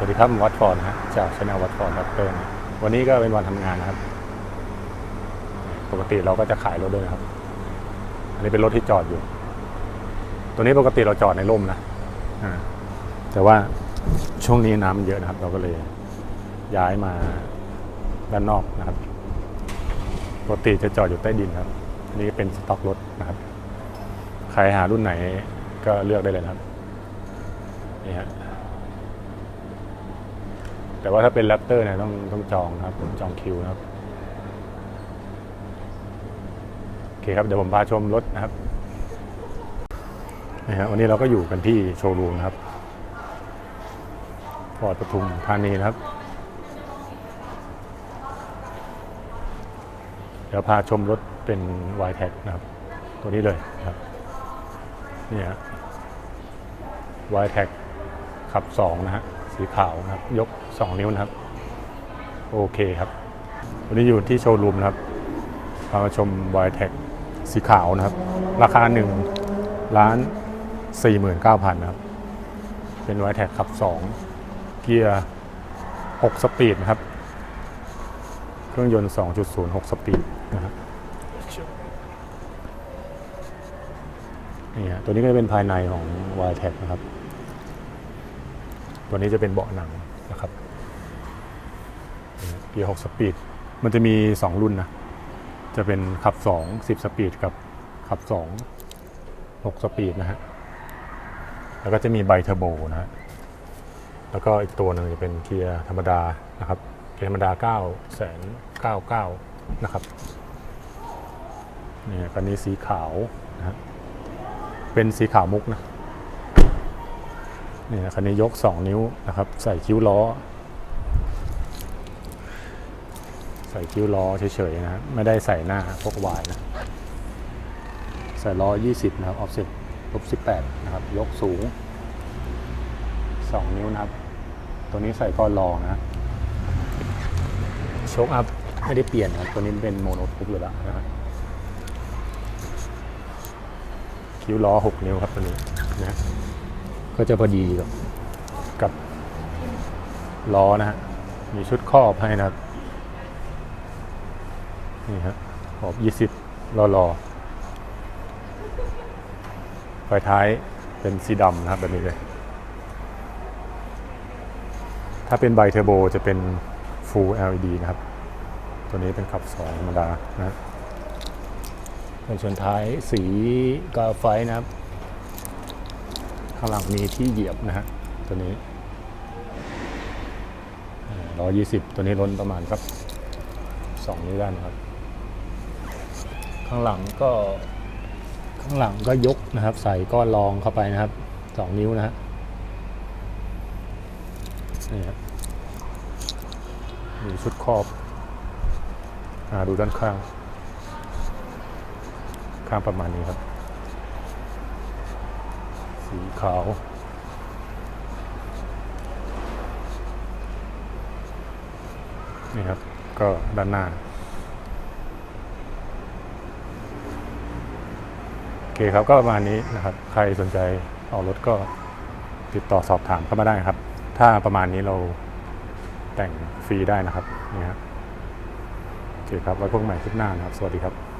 สวัสดีครับวัดฟอร์ดนะฮะจากช anel วัดฟอร์ดรับเตินะวันนี้ก็เป็นวันทำงานนะครับ ปกติเราก็จะขายรถด้วยครับ อันนี้เป็นรถที่จอดอยู่ ตัวนี้ปกติเราจอดในร่มนะอแต่ว่าช่วงนี้น้ำมันเยอะนะครับ เราก็เลยย้ายมาด้านนอกนะครับ ปกติจะจอดอยู่ใต้ดินครับ อันนี้เป็นสต็อกรถนะครับ ใครหารุ่นไหนก็เลือกได้เลยนะครับนี่ฮะ แต่ว่าถ้าเป็นแรปเตอร์เนี่ยต้องต้องจองนะครับผมจองคิวนะครับโอเคครับเดี๋ยวผมพาชมรถนะครับนะฮะวันนี้เราก็อยู่กันที่โชว์รูมนครับฟอร์ดปทุมธานีนะครับ เดี๋ยวพาชมรถเป็น y t แท็นะครับ ตัวนี้เลยครับนี่ฮะ y t แท็ขับ 2 นะฮะ สีขาวนะครับ ยก 2 นิ้วนะครับ โอเคครับ วันนี้อยู่ที่โชว์รูมนะครับพามาชม y t แท็สีขาวนะครับ ราคา1ล้าน49,000นะครับ เป็น y t แท็ขับ 2 เกียร์ 6 สปีดนะครับ เครื่องยนต์ 2.0 6 สปีดนะครับนี่ฮะตัวนี้ก็จะเป็นภายในของ y t e c นะครับ ตัวนี้จะเป็นเบาะหนังนะครับเกียร์6สปีด มันจะมี 2 รุ่นนะ จะเป็นขับ 2 10 สปีดกับขับ 2 6 สปีดนะฮะ แล้วก็จะมีไบเทอร์โบนะฮะ แล้วก็อีกตัวหนึ่งจะเป็นเกียร์ธรรมดานะครับ เกียร์ธรรมดา9แสน99นะครับนี่คันนี้สีขาวนะฮะ เป็นสีขาวมุกนะ นี่คันนี้ยก 2 นิ้วนะครับ ใส่คิ้วล้อ ใส่คิ้วล้อเฉยๆนะฮะไม่ได้ใส่หน้าพวกวายนะ ใส่ล้อ 20 นะครับออฟเซ็ตลบ18 นะครับ ยกสูง 2 นิ้วนะครับ ตัวนี้ใส่ก้อนรองนะโชคอัพไม่ได้เปลี่ยนนะครับ ตัวนี้เป็นโมโนทูบเลยละนะครับคิ้วล้อ 6 นิ้วครับตัวนี้นะ ก็จะพอดีกับล้อนะฮะ มีชุดครอบให้นะครับ นี่ฮะขอบ 20 รอรอไฟท้ายเป็นสีดำนะครับแบบนี้เลย ถ้าเป็นไบเทอร์โบจะเป็น Full LED นะครับ ตัวนี้เป็นขับ 2 ธรรมดานะครับเป็นชนท้ายสีกาไฟนะครับ ข้างหลังมีที่เหยียบนะฮะตัวนี้ร้อยยี่สิบตัวนี้ล้นประมาณครับสองนิ้วด้านครับ ข้างหลังก็ข้างหลังก็ยกนะครับ ใส่ก้อนรองเข้าไปนะครับสองนิ้วนะฮะนี่ครับมีชุดครอบอ่าดูด้านข้าง ข้างประมาณนี้ครับ สีขาว นี่ครับ ก็ด้านหน้า โอเคครับก็ประมาณนี้นะครับ ใครสนใจเอารถก็ติดต่อสอบถามเข้ามาได้ครับ ถ้าประมาณนี้เราแต่งฟรีได้นะครับนี่ฮะโอเคครับ ไว้พบใหม่คลิปหน้านะครับ สวัสดีครับ